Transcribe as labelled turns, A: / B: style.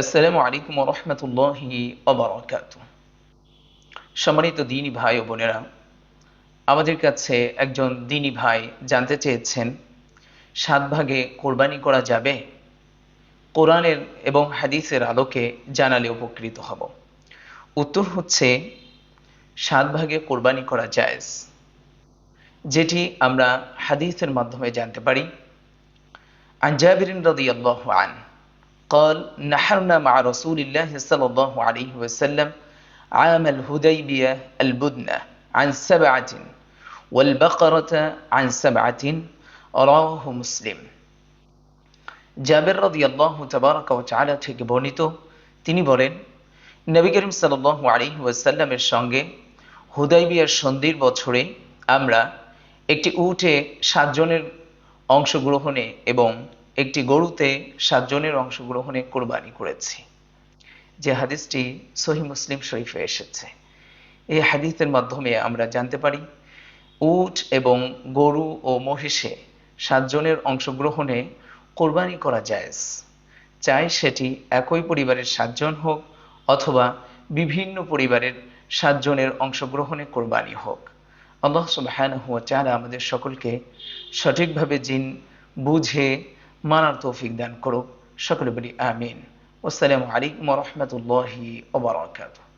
A: আসসালামু আলাইকুম রহমতুল্লাহি অবরাকাত সম্মানিত দিনী ভাই ও বোনেরা, আমাদের কাছে একজন দিনী ভাই জানতে চেয়েছেন, সাত ভাগে কোরবানি করা যাবে? কোরআনের এবং হাদিসের আলোকে জানালে উপকৃত হব। উত্তর হচ্ছে, সাত ভাগে কোরবানি করা জায়েজ। যেটি আমরা হাদিসের মাধ্যমে জানতে পারি। আন জাবিরিন রাদিয়াল্লাহু আনহু। قال نحرنا مع رسول الله صلى الله عليه وسلم عام الهديبية البدنة عن سبعة والبقرة عن سبعة رواه مسلم জাবের রদি আল্লাহ তবারক ও চালা থেকে বর্ণিত তিনি বলেন নবী করিম সাল্লাহ আলী ওয়াসাল্লামের সঙ্গে হুদাইবিয়ার সন্ধির বছরে আমরা একটি উঠে সাতজনের অংশগ্রহণে এবং একটি গরুতে সাতজনের অংশগ্রহণে কোরবানি করেছি। যে হাদিসটি সহি মুসলিম শরীফে এসেছে। এই হাদিসের মাধ্যমে আমরা জানতে পারি, উট এবং গরু ও মহিষে সাতজনের অংশগ্রহণে কোরবানি করা জায়েজ। চাই সেটি একই পরিবারের সাতজন হোক অথবা বিভিন্ন পরিবারের সাতজনের অংশগ্রহণে কোরবানি হোক। আল্লাহ সুবহানাহু ওয়া তাআলা আমাদের সকলকে সঠিকভাবে জিন বুঝে মানার তৌফিক দান করুক সকলে বলি আমিন আসসালামু আলাইকুম ওয়া রাহমাতুল্লাহি ওয়া বারাকাতুহু